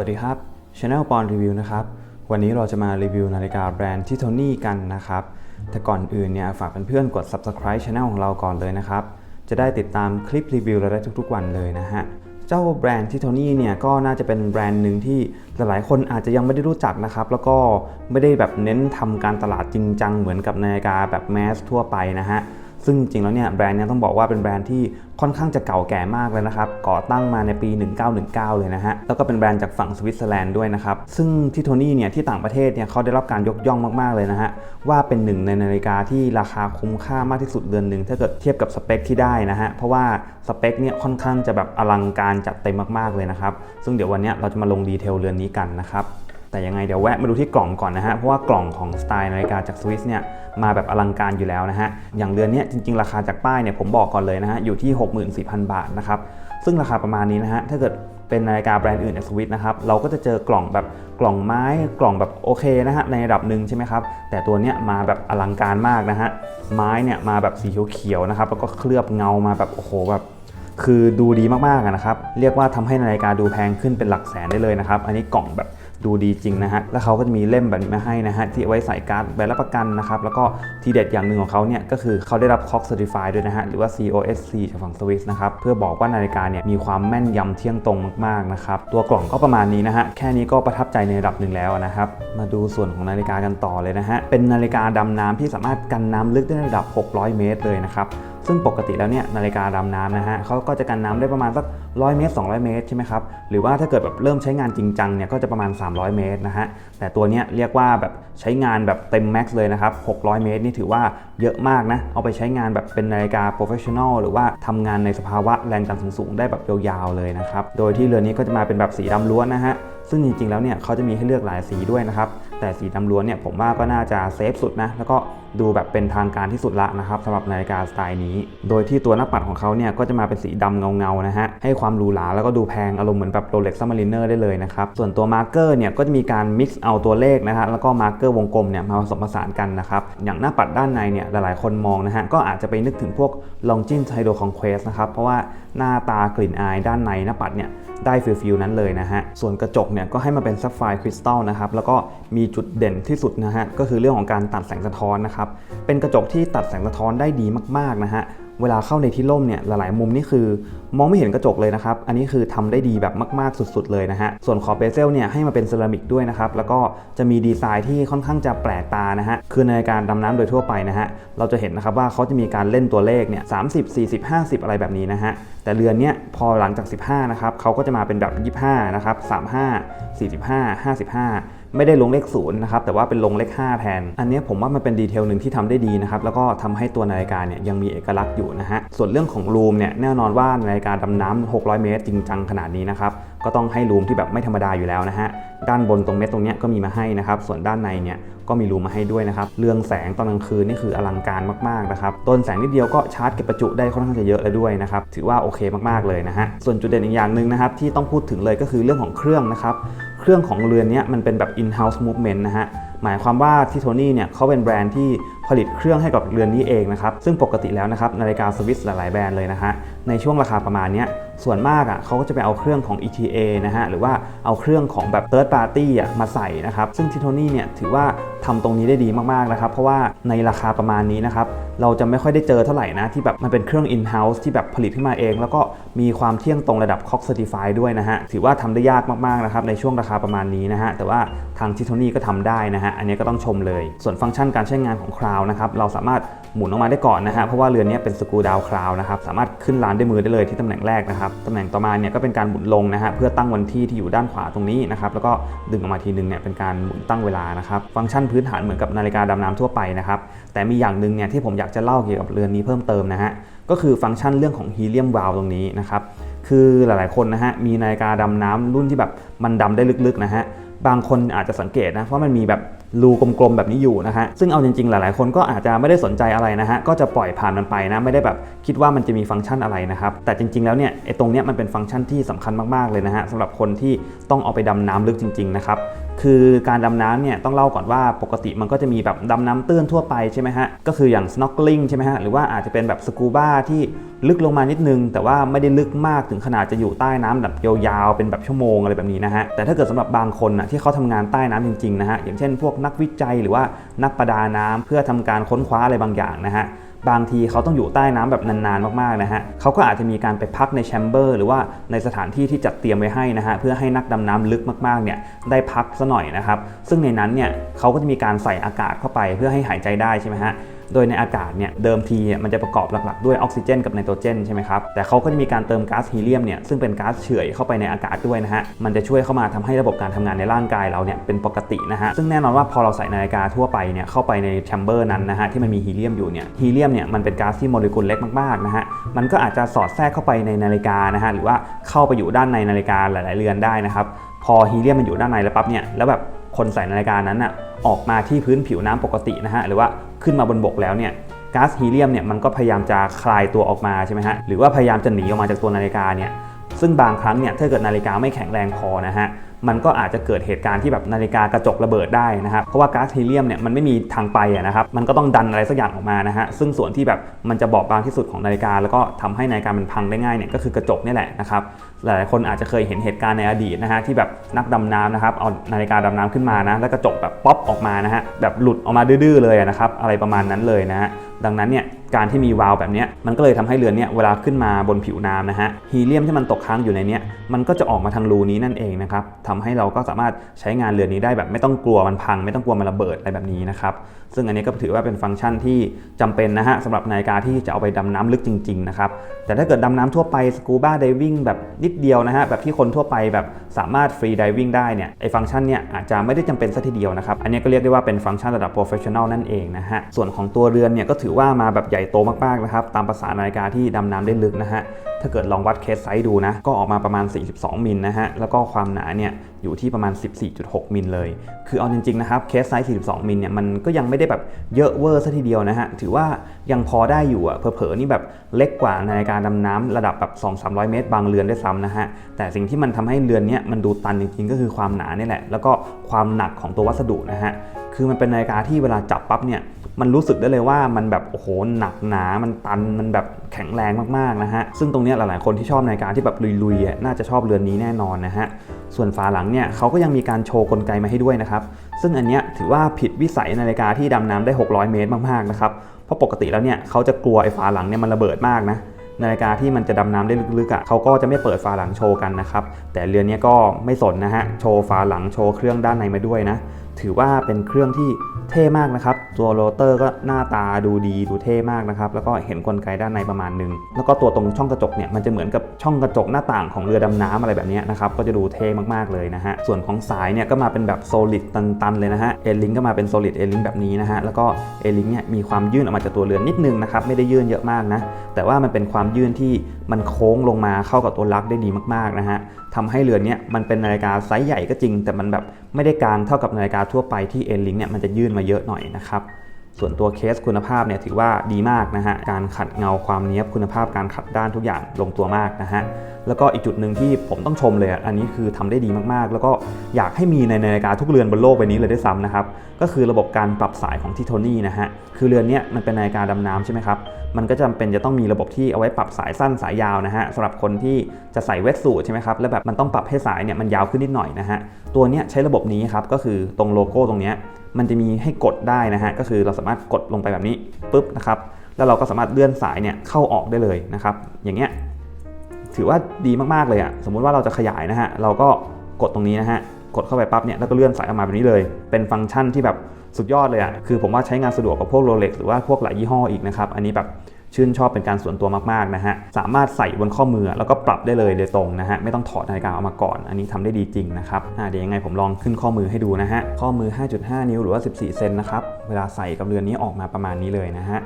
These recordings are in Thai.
วัสดีครับ Channel ปอนรีวิวนะครับ วันนี้เราจะมารีวิวนาฬิกาแบรนด์ที่โทนี่กันนะครับ แต่ก่อนอื่นเนี่ยฝากเพื่อนๆกด subscribe Channel ของเราก่อนเลยนะครับ จะได้ติดตามคลิปรีวิวเราได้ทุกๆวันเลยนะฮะ เจ้าแบรนด์ที่โทนี่เนี่ยก็น่าจะเป็นแบรนด์หนึ่งที่หลายๆคนอาจจะยังไม่ได้รู้จักนะครับ แล้วก็ไม่ได้แบบเน้นทำการตลาดจริงจังเหมือนกับนาฬิกาแบบแมสทั่วไปนะฮะ ซึ่งจริงแล้วเนี่ยแบรนด์นี้ต้องบอกว่าเป็นแบรนด์ที่ค่อนข้างจะเก่าแก่มากเลยนะครับ ก่อตั้งมาในปี 1919 เลยนะฮะ แล้วก็เป็นแบรนด์จากฝั่งสวิตเซอร์แลนด์ด้วยนะครับ ซึ่งที่โทนี่เนี่ยที่ต่างประเทศเนี่ยเขาได้รับการยกย่องมากๆเลยนะฮะ ว่าเป็นหนึ่งในนาฬิกาที่ราคาคุ้มค่ามากที่สุดเดือนหนึ่งถ้าเกิดเทียบกับสเปคที่ได้นะฮะ เพราะว่าสเปคเนี่ยค่อนข้างจะแบบอลังการจัดเต็มมากๆเลยนะครับ ซึ่งเดี๋ยววันนี้เราจะมาลงดีเทลเรือนนี้กันนะครับ แต่ยังไงเดี๋ยวแวะมาดูที่กล่องก่อนนะฮะ เพราะว่ากล่องของสไตล์นาฬิกาจากสวิสเนี่ยมาแบบอลังการอยู่แล้วนะฮะ อย่างเรือนนี้จริง ๆ ราคาจากป้ายเนี่ยผมบอกก่อนเลยนะฮะ อยู่ที่ 64,000 บาทนะครับ ซึ่งราคาประมาณนี้นะฮะ ถ้าเกิดเป็นนาฬิกาแบรนด์อื่นจากสวิสนะครับ เราก็จะเจอกล่องแบบกล่องไม้กล่องแบบโอเคนะฮะในระดับหนึ่งใช่ไหมครับ แต่ตัวเนี้ยมาแบบอลังการมากนะฮะ ไม้เนี่ยมาแบบสีเขียวๆนะครับ แล้วก็เคลือบเงามาแบบโอ้โหแบบคือดูดีมากๆนะครับ เรียกว่าทำให้นาฬิกาดูแพงขึ้นเป็นหลักแสนได้เลยนะครับ อันนี้กล่องแบบ ดูดีจริงนะฮะ แล้วเขาก็จะมีเล่มแบบนี้มาให้นะฮะ ที่เอาไว้ใส่การ์ดใบรับประกันนะครับ แล้วก็ทีเด็ดอย่างหนึ่งของเขาเนี่ย ก็คือเขาได้รับ COC Certified ด้วยนะฮะ หรือว่า COSC จากฝั่งสวิสนะครับ เพื่อบอกว่านาฬิกาเนี่ยมีความแม่นยำเที่ยงตรงมากๆนะครับ ตัวกล่องก็ประมาณนี้นะฮะ แค่นี้ก็ประทับใจในระดับหนึ่งแล้วนะครับ มาดูส่วนของนาฬิกากันต่อเลยนะฮะ เป็นนาฬิกาดำน้ำที่สามารถกันน้ำลึกได้ในระดับ 600 เมตรเลยนะครับ ซึ่งปกติแล้วเนี่ยนาฬิกาดำน้ำนะฮะเขาก็จะกันน้ำได้ประมาณสัก 100 เมตร 200 เมตรใช่ไหมครับหรือว่าถ้าเกิดแบบเริ่มใช้งานจริงจังเนี่ยก็จะประมาณ 300 เมตรนะฮะแต่ตัวเนี้ยเรียกว่าแบบใช้งานแบบเต็มแม็กซ์เลยนะครับ 600 เมตรนี่ถือว่าเยอะมากนะเอาไปใช้งานแบบเป็นนาฬิกาโปรเฟชชั่นอลหรือว่าทำงานในสภาวะแรงดันสูงๆได้แบบยาวๆเลยนะครับโดยที่เรือนนี้ก็จะมาเป็นแบบสีดำล้วนนะฮะซึ่งจริงๆแล้วเนี่ยเขาจะมีให้เลือกหลายสีด้วยนะครับ แต่สีดำล้วนเนี่ยผมว่าก็น่าจะเซฟสุดนะ แล้วก็ดูแบบเป็นทางการที่สุดละนะครับสำหรับนาฬิกาสไตล์นี้ โดยที่ตัวหน้าปัดของเขาเนี่ยก็จะมาเป็นสีดำเงาๆนะฮะ ให้ความหรูหราแล้วก็ดูแพงอารมณ์เหมือนแบบโรเล็กซ์ซัมมารีเนอร์ได้เลยนะครับ ส่วนตัวมาร์กเกอร์เนี่ยก็จะมีการมิกซ์เอาตัวเลขนะฮะแล้วก็มาร์กเกอร์วงกลมเนี่ยมาผสมผสานกันนะครับ อย่างหน้าปัดด้านในเนี่ยหลายๆคนมองนะฮะก็อาจจะไปนึกถึงพวก Longines Hydro Conquest นะครับเพราะว่าหน้าตากลิ่นอายด้านในหน้าปัดเนี่ยได้ฟิลฟิลนั้นเลยนะฮะส่วนกระจกเนี่ยก็ให้มาเป็นซัฟไฟร์คริสตัลนะครับแล้วก็มีจุดเด่นที่สุดนะฮะก็คือเรื่องของการตัดแสงสะท้อนนะครับเป็นกระจกที่ตัดแสงสะท้อนได้ดีมากๆนะฮะเวลาเข้าในที่ร่มเนี่ยหลายๆมุมนี่คือ มองไม่เห็นกระจกเลยนะครับ อันนี้คือทำได้ดีแบบมาก ๆ สุด ๆ เลยนะฮะ ส่วนขอบเบเซลเนี่ยให้มาเป็นเซรามิกด้วยนะครับ แล้วก็จะมีดีไซน์ที่ค่อนข้างจะแปลกตานะฮะ คือในการดำน้ำโดยทั่วไปนะฮะ เราจะเห็นนะครับว่าเขาจะมีการเล่นตัวเลขเนี่ย30 40 50อะไรแบบนี้นะฮะ แต่เรือนเนี้ยพอหลังจาก 15นะครับเขาก็จะมาเป็นแบบ 25นะครับ35 45 55 ไม่ได้ลงเลขศูนย์นะครับแต่ว่าเป็นลงเลข 5 แทน อันนี้ผมว่ามันเป็นดีเทลหนึ่งที่ทำได้ดีนะครับแล้วก็ทำให้ตัวนาฬิกาเนี่ยยังมีเอกลักษณ์อยู่นะฮะส่วนเรื่องของรูมเนี่ยแน่นอนว่านาฬิกาดำน้ำ600 เมตร จริงจังขนาดนี้นะครับก็ต้องให้รูมที่แบบไม่ธรรมดาอยู่แล้วนะฮะด้านบนตรงเม็ดตรงเนี้ยก็มีมาให้นะครับส่วนด้านในเนี่ยก็มีรูมมาให้ด้วยนะครับเรืองแสงตอนกลางคืนนี่คืออลังการมากๆนะครับต้นแสงนิดเดียวก็ชาร์จเก็บประจุได้ค่อนข้างจะเยอะแล้วด้วยนะครับถือว่าโอเคมากๆเลยนะฮะส่วนจุดเด่นอีกอย่างหนึ่งนะครับที่ต้องพูดถึงเลยก็คือเรื่องของเครื่องนะครับ เครื่องของเรือนนี้มันเป็นแบบ in-house movement นะฮะ หมายความว่าที่โทนี่เนี่ยเขาเป็นแบรนด์ที่ผลิตเครื่องให้กับเรือนนี้เองนะครับ ซึ่งปกติแล้วนะครับนาฬิกาสวิสหลายๆแบรนด์เลยนะฮะ ในช่วงราคาประมาณนี้ ส่วนมากอะเขาก็จะไปเอาเครื่องของ ETA นะฮะหรือว่าเอาเครื่องของแบบ third party อะมาใส่นะครับซึ่งที่โทนี่เนี่ยถือว่าทำตรงนี้ได้ดีมากๆนะครับเพราะว่าในราคาประมาณนี้นะครับเราจะไม่ค่อยได้เจอเท่าไหร่นะ ที่แบบมันเป็นเครื่อง in-house ที่แบบผลิตขึ้นมาเอง แล้วก็มีความเที่ยงตรงระดับ COX Certified ด้วยนะฮะ ถือว่าทำได้ยากมากๆนะครับในช่วงราคาประมาณนี้นะฮะ แต่ว่าทางทิโทนี่ก็ทำได้นะฮะ อันนี้ก็ต้องชมเลย ส่วนฟังก์ชันการใช้งานของคราวนะครับ เราสามารถหมุนออกมาได้ก่อนนะฮะ เพราะว่าเรือนนี้เป็นสกูดาวคราวนะครับ สามารถขึ้นลานด้วยมือได้เลยที่ตำแหน่งแรกนะครับตำแหน่งต่อมาเนี่ยก็เป็นการหมุนลงนะฮะเพื่อตั้งวันที่ที่อยู่ด้านขวาตรงนี้นะครับแล้วก็ดึงออกมาทีนึงเนี่ยเป็นการหมุนตั้งเวลานะครับฟังก์ชันพื้นฐานเหมือนกับนาฬิกาดำน้ำทั่วไปนะครับแต่มีอย่างหนึ่งเนี่ยที่ผมอยากจะเล่าเกี่ยวกับเรือนนี้เพิ่มเติมนะฮะก็คือฟังก์ชันเรื่องของฮีเลียมวาลตรงนี้นะครับคือหลายๆคนนะฮะมีนาฬิกาดำน้ำรุ่นที่แบบมันดำได้ลึกๆนะฮะบางคนอาจจะสังเกตนะว่าะมันมีแบบ รูกลมๆแบบนี้อยู่นะฮะ ซึ่งเอาจริงๆ หลายๆ คนก็อาจจะไม่ได้สนใจอะไรนะฮะ ก็จะปล่อยผ่านมันไปนะ ไม่ได้แบบคิดว่ามันจะมีฟังก์ชันอะไรนะครับ แต่จริงๆ แล้วเนี่ยไอ้ตรงเนี้ยมันเป็นฟังก์ชันที่สำคัญมากๆ เลยนะฮะสำหรับคนที่ต้องเอาไปดำน้ำลึกจริงๆ นะครับ คือการดำน้ำเนี่ยต้องเล่าก่อนว่าปกติมันก็จะมีแบบดำน้ำตื้นทั่วไปใช่ไหมฮะ ก็คืออย่าง snorkeling ใช่ไหมฮะ หรือว่าอาจจะเป็นแบบสกูบ้าที่ลึกลงมานิดนึง แต่ว่าไม่ได้ลึกมากถึงขนาดจะอยู่ใต้น้ำแบบยาวๆ เป็นแบบชั่วโมงอะไรแบบนี้นะฮะ แต่ถ้าเกิดสำหรับบางคนนะที่เขาทำงานใต้น้ำจริงๆนะฮะ อย่างเช่นพวกนักวิจัยหรือว่านักประดาน้ำเพื่อทำการค้นคว้าอะไรบางอย่างนะฮะ บางทีเขาต้องอยู่ใต้น้ำแบบนานๆมากๆนะฮะเขาก็อาจจะมีการไปพักในแชมเบอร์หรือว่าในสถานที่ที่จัดเตรียมไว้ให้นะฮะเพื่อให้นักดำน้ำลึกมากๆเนี่ยได้พักซะหน่อยนะครับซึ่งในนั้นเนี่ยเขาก็จะมีการใส่อากาศเข้าไปเพื่อให้หายใจได้ใช่ไหมฮะ โดยในอากาศเนี่ยเดิมทีมันจะประกอบหลักๆ ด้วยออกซิเจนกับไนโตรเจนใช่ไหมครับแต่เขาก็จะมีการเติมก๊าซฮีเลียมเนี่ยซึ่งเป็นก๊าซเฉื่อยเข้าไปในอากาศด้วยนะฮะมันจะช่วยเข้ามาทำให้ระบบการทำงานในร่างกายเราเนี่ยเป็นปกตินะฮะซึ่งแน่นอนว่าพอเราใส่นาฬิกาทั่วไปเนี่ยเข้าไปในแชมเบอร์นั้นนะฮะที่มันมีฮีเลียมอยู่เนี่ยฮีเลียมเนี่ยมันเป็นก๊าซที่โมเลกุลเล็กมากๆนะฮะมันก็อาจจะสอดแทรกเข้าไปในนาฬิกานะฮะหรือว่าเข้าไปอยู่ด้านในนาฬิกาหลาย ๆ เรือนได้นะครับพอฮีเลียมมันอยู่ด้านในแล้วปั๊บเนี่ยแล้วแบบ คนใส่นาฬิกานั้นอะออกมาที่พื้นผิวน้ำปกตินะฮะหรือว่าขึ้นมาบนบกแล้วเนี่ยก๊าซฮีเลียมเนี่ยมันก็พยายามจะคลายตัวออกมาใช่ไหมฮะหรือว่าพยายามจะหนีออกมาจากตัวนาฬิกาเนี่ย ซึ่งบางครั้งเนี่ยถ้าเกิดนาฬิกาไม่แข็งแรงพอนะฮะมันก็อาจจะเกิดเหตุการณ์ที่แบบนาฬิกากระจกระเบิดได้นะครับเพราะว่าก๊าซฮีเลียมเนี่ยมันไม่มีทางไปนะครับมันก็ต้องดันอะไรสักอย่างออกมานะฮะซึ่งส่วนที่แบบมันจะบอบบางที่สุดของนาฬิกา แล้วก็ทำให้นาฬิกามันพังได้ง่ายเนี่ยก็คือกระจกนี่แหละนะครับหลายคนอาจจะเคยเห็นเหตุการณ์ในอดีตนะฮะที่แบบนักดำน้ำนะครับเอานาฬิกาดำน้ำขึ้นมานะแล้วกระจกแบบป๊อปออกมานะฮะแบบหลุดออกมาดื้อๆเลยนะครับอะไรประมาณนั้นเลยนะฮะดังนั้นเนี่ยการที่มีวาล์วแบบนี้มันก็เลยทำให้เรือเนี่ยเวลาขึ้นมาบนผิวน้ำนะฮะฮีเลียมที่มันตกค้างอยู่ในเนี้ยมันก็จะออกมาทางรูนี้นั่นเองนะครับทำให้เราก็สามารถใช้งานเรือนี้ได้แบบไม่ต้องกลัวมันพัง ไม่ต้องกลัวมันระเบิดอะไรแบบนี้นะครับซึ่งอันนี้ก็ถือว่าเป็นฟังก์ชันที่จำเป็นนะฮะสำหรับนาฬิกาที่จะเอาไปดำน้ำลึกจริงๆนะครับแต่ถ้าเกิดดำน้ำทั่วไปสกูบ้าไดวิ่งแบบนิดเดียวนะฮะแบบที่คนทั่วไปแบบสามารถฟรีไดวิ่งได้เนี่ยไอฟังก์ชันเนี่ยอาจจะไม่ได้จำเป็นซะทีเดียวนะครับอันนี้ก็เรียกได้ว่าเป็นฟังก์ชันระดับโปรเฟชชั่นอลนั่นเองนะฮะส่วนของตัวเรือนเนี่ยก็ถือว่ามาแบบญ่โตมากๆนะครับ ตามภาษานาฬิกาที่ดำน้ำได้ลึกนะฮะ ถ้าเกิดลองวัดเคสไซส์ดูนะ ก็ออกมาประมาณ 42 มิลนะฮะ แล้วก็ความหนาเนี่ยอยู่ที่ประมาณ 14.6 มิลเลย คือเอาจริงๆนะครับ เคสไซส์ 42 มิลเนี่ยมันก็ยังไม่ได้แบบเยอะเวอร์ซะทีเดียวนะฮะ ถือว่ายังพอได้อยู่อะเผลอๆนี่แบบเล็กกว่านาฬิกาดำน้ำระดับแบบ2-300 เมตร บางเรือนได้ซ้ำนะฮะ แต่สิ่งที่มันทำให้เรือนเนี้ยมันดูตันจริงๆ ก็คือความหนานี่แหละ แล้วก็ความหนักของตัววัสดุนะฮะ คือมันเป็นนาฬิกาที่เวลาจับปั๊บเนี่ย มันรู้สึกได้เลยว่ามันแบบโอ้โหหนักหนา มันตันมันแบบแข็งแรงมากๆนะฮะซึ่งตรงนี้หลายๆคนที่ชอบนาฬิกาที่แบบลุยๆน่าจะชอบเรือนนี้แน่นอนนะฮะส่วนฝาหลังเนี่ยเขาก็ยังมีการโชว์กลไกมาให้ด้วยนะครับซึ่งอันเนี้ยถือว่าผิดวิสัยนาฬิกาที่ดำน้ำได้ 600 เมตรมากๆนะครับเพราะปกติแล้วเนี่ยเขาจะกลัวไอ้ฝาหลังเนี่ยมันระเบิดมากนะนาฬิกาที่มันจะดำน้ำได้ลึกๆอะเขาก็จะไม่เปิดฝาหลังโชว์กันนะครับ แต่เรือนนี้ก็ไม่สนนะฮะ โชว์ฝาหลังโชว์เครื่องด้านในมาด้วยนะ ถือว่าเป็นเครื่องที่ เท่มากนะครับ ตัวโรเตอร์ก็หน้าตาดูดีดูเท่มากนะครับ แล้วก็เห็นกลไกด้านในประมาณนึง แล้วก็ตัวตรงช่องกระจกเนี่ยมันจะเหมือนกับช่องกระจกหน้าต่างของเรือดำน้ำอะไรแบบนี้นะครับ ก็จะดูเท่มากๆเลยนะฮะ ส่วนของสายเนี่ยก็มาเป็นแบบโซลิดตันๆเลยนะฮะ เอลิงก็มาเป็นโซลิดเอลิงแบบนี้นะฮะ แล้วก็เอลิงเนี่ยมีความยื่นออกมาจากตัวเรือนนิดนึงนะครับ ไม่ได้ยื่นเยอะมากนะ แต่ว่ามันเป็นความยื่นที่มันโค้งลงมาเข้ากับตัวลักได้ดีมากๆนะฮะ ทำให้เรือนนี้มันเป็นนาฬิกาไซส์ใหญ่ก็จริง แต่มันแบบไม่ได้กลางเท่ากับนาฬิกาทั่วไปที่เอ็นลิงเนี่ยมันจะยื่นมาเยอะหน่อยนะครับส่วนตัวเคสคุณภาพเนี่ยถือว่าดีมากนะฮะ การขัดเงาความเนี้ยบคุณภาพการขัดด้านทุกอย่างลงตัวมากนะฮะ แล้วก็อีกจุดหนึ่งที่ผมต้องชมเลยอันนี้คือทำได้ดีมากๆ แล้วก็อยากให้มีในนาฬิกาทุกเรือนบนโลกใบนี้เลยด้วยซ้ำนะครับ ก็คือระบบการปรับสายของทิโทนี่นะฮะ คือเรือนเนี้ยมันเป็นนาฬิกาดำน้ำใช่ไหมครับ มันก็จำเป็นจะต้องมีระบบที่เอาไว้ปรับสายสั้นสายยาวนะฮะสำหรับคนที่จะใส่เวทสูทใช่ไหมครับแล้วแบบมันต้องปรับให้สายเนี่ยมันยาวขึ้นนิดหน่อยนะฮะตัวเนี้ยใช้ระบบนี้ครับก็คือตรงโลโก้ตรงเนี้ยมันจะมีให้กดได้นะฮะก็คือเราสามารถกดลงไปแบบนี้ปุ๊บนะครับแล้วเราก็สามารถเลื่อนสายเนี่ยเข้าออกได้เลยนะครับอย่างเงี้ยถือว่าดีมากๆเลยอะสมมุติว่าเราจะขยายนะฮะเราก็กดตรงนี้นะฮะกดเข้าไปปั๊บเนี่ยแล้วก็เลื่อนสายออกมาแบบนี้เลย เป็นฟังก์ชันที่แบบ สุดยอดเลยอะคือผมว่าใช้งานสะดวกกับพวกโรเล็กหรือว่าพวกหลายยี่ห้ออีกนะครับอันนี้แบบชื่นชอบเป็นการส่วนตัวมากๆนะฮะ สามารถใส่บนข้อมือแล้วก็ปรับได้เลยโดยตรงนะฮะ ไม่ต้องถอดนาฬิกาออกมาก่อน อันนี้ทำได้ดีจริงนะครับอ่าเดี๋ยวยังไงผมลองขึ้นข้อมือให้ดูนะฮะ ข้อมือ 5.5 นิ้วหรือว่า 14 เซนนะครับ เวลาใส่กับเรือนนี้ออกมาประมาณนี้เลยนะฮะ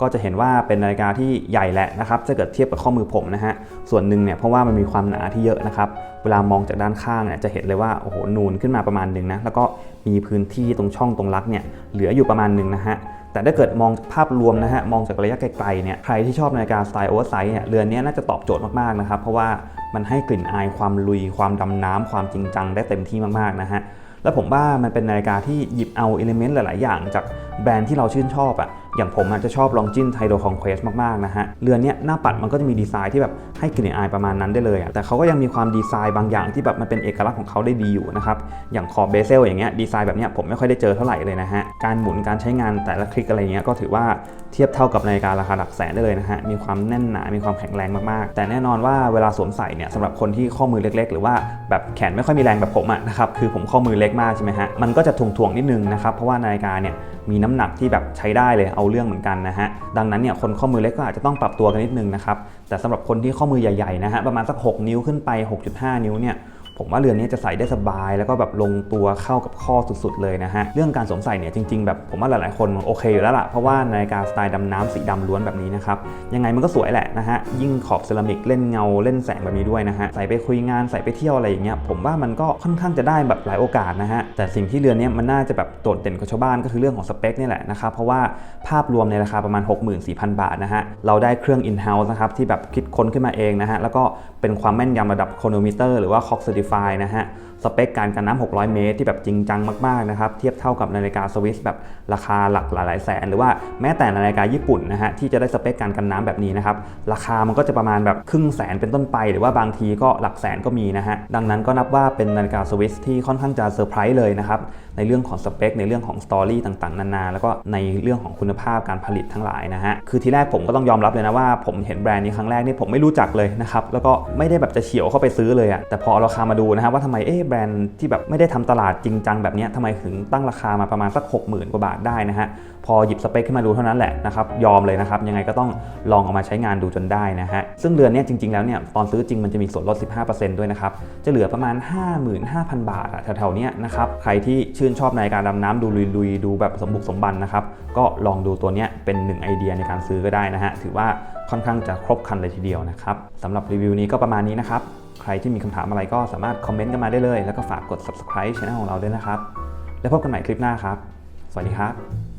ก็จะเห็นว่าเป็นนาฬิกาที่ใหญ่แหละนะครับถ้าเกิดเทียบกับข้อมือผมนะฮะส่วนหนึ่งเนี่ยเพราะว่ามันมีความหนาที่เยอะนะครับเวลามองจากด้านข้างเนี่ยจะเห็นเลยว่าโอ้โหนูนขึ้นมาประมาณหนึ่งนะแล้วก็มีพื้นที่ตรงช่องตรงลักเนี่ยเหลืออยู่ประมาณหนึ่งนะฮะแต่ถ้าเกิดมองภาพรวมนะฮะมองจากระยะไกลๆเนี่ยใครที่ชอบนาฬิกาสไตล์โอเวอร์ไซส์เนี่ยเรือนนี้น่าจะตอบโจทย์มากๆนะครับเพราะว่ามันให้กลิ่นอายความลุยความดำน้ำความจริงจังได้เต็มที่มากๆนะฮะแล้วผมว่ามันเป็นนาฬิกาที่หยิบเอาอิเลเมนต์หลาย ๆ อย่างจาก แบรนด์ที่เราชื่นชอบอะอย่างผมอาจจะชอบลองจินไทโดคองเควสมากๆนะฮะเรือนเนี้ยหน้าปัดมันก็จะมีดีไซน์ที่แบบให้กลิ่นอายประมาณนั้นได้เลยอะแต่เขาก็ยังมีความดีไซน์บางอย่างที่แบบมันเป็นเอกลักษณ์ของเขาได้ดีอยู่นะครับอย่างขอบเบเซลอย่างเงี้ยดีไซน์แบบเนี้ยผมไม่ค่อยได้เจอเท่าไหร่เลยนะฮะการหมุนการใช้งานแต่ละคลิกอะไรเงี้ยก็ถือว่าเทียบเท่ากับนาฬิการาคาหลักแสนได้เลยนะฮะมีความแน่นหนา มีความแข็งแรงมากๆ แต่แน่นอนว่าเวลาสวมใส่เนี่ยสำหรับคนที่ข้อมือเล็ก ๆ หรือว่าแบบแขนไม่ค่อยมีแรงแบบผมอะนะครับคือผมข้อมือเล็กมากใช่ไหมฮะมันก็จะถ่วงๆนิดนึงนะครับเพราะว่านาฬิกาเนี่ย มีน้ำหนักที่แบบใช้ได้เลยเอาเรื่องเหมือนกันนะฮะดังนั้นเนี่ยคนข้อมือเล็กก็อาจจะต้องปรับตัวกันนิดนึงนะครับแต่สำหรับคนที่ข้อมือใหญ่ๆนะฮะประมาณสัก 6 นิ้วขึ้นไป 6.5 นิ้วเนี่ย ผมว่าเรือนนี้จะใส่ได้สบาย แล้วก็แบบลงตัวเข้ากับข้อสุดๆเลยนะฮะเรื่องการสวมใส่เนี่ยจริงๆแบบผมว่าหลายๆคนโอเคอยู่แล้วล่ะเพราะว่านาฬิกาสไตล์ดำน้ำสีดำล้วนแบบนี้นะครับยังไงมันก็สวยแหละนะฮะยิ่งขอบเซรามิกเล่นเงาเล่นแสงแบบนี้ด้วยนะฮะใส่ไปคุยงานใส่ไปเที่ยวอะไรอย่างเงี้ยผมว่ามันก็ค่อนข้างจะได้แบบหลายโอกาสนะฮะแต่สิ่งที่เรือนนี้มันน่าจะแบบโดดเด่นกว่าชาวบ้านก็คือเรื่องของสเปคนี่แหละนะครับเพราะว่าภาพรวมในราคาประมาณ 64,000 บาทนะฮะเราได้เครื่อง in-house นะครับที่แบบคิดค้นขึ้นมาเองนะฮะแล้วก็เป็นความแม่นยำระดับโคโนมิเตอร์หรือว่า Cox Verify นะฮะ สเปคการกันน้ำ 600 เมตรที่แบบจริงจังมาก ๆ นะครับ เทียบเท่ากับนาฬิกาสวิสแบบราคาหลักหลายแสน หรือว่าแม้แต่นาฬิกาญี่ปุ่นนะฮะ ที่จะได้สเปคการกันน้ำแบบนี้นะครับ ราคามันก็จะประมาณแบบครึ่งแสนเป็นต้นไป หรือว่าบางทีก็หลักแสนก็มีนะฮะ ดังนั้นก็นับว่าเป็นนาฬิกาสวิสที่ค่อนข้างจะเซอร์ไพรส์เลยนะครับ ในเรื่องของสเปคในเรื่องของสตอรี่ต่างๆ นานา แล้วก็ในเรื่องของคุณภาพการผลิตทั้งหลายนะฮะ คือทีแรกผมก็ต้องยอมรับเลยนะว่าผมเห็นแบรนด์นี้ครั้งแรกนี่ผมไม่รู้จักเลยนะครับ แล้วก็ไม่ได้แบบจะเฉียวเข้าไปซื้อเลยอะแต่พอราคามาดูนะฮะว่าทำไมเอ๊ะแบรนด์ที่แบบไม่ได้ทำตลาดจริงจังแบบนี้ทำไมถึงตั้งราคามาประมาณสัก 60,000 กว่าบาทได้นะฮะ พอหยิบสเปคขึ้นมาดูเท่านั้นแหละนะครับยอมเลยนะครับยังไงก็ต้องลองเอามาใช้งานดูจนได้นะฮะซึ่งเรือนนี้จริงๆแล้วเนี่ยตอนซื้อจริงมันจะมีส่วนลด 15%ด้วยนะครับจะเหลือประมาณ 55,000 บาทแถวๆนี้นะครับใครที่ชืื่นชอบในการดำน้ำดูลุยๆดูแบบสมบุกสมบันนะครับ ก็ลองดูตัวนี้เป็นหนึ่งไอเดียในการซื้อก็ได้นะฮะ ถือว่าค่อนข้างจะครบครันเลยทีเดียวนะครับสำหรับรีวิวนี้ก็ประมาณนี้นะครับ ใครที่มีคำถามอะไรก็สามารถคอมเมนต์กันมาได้เลย แล้วก็ฝากกด subscribe ช่องของเราด้วยนะครับ แล้วพบกันใหม่คลิปหน้าครับ สวัสดีครับ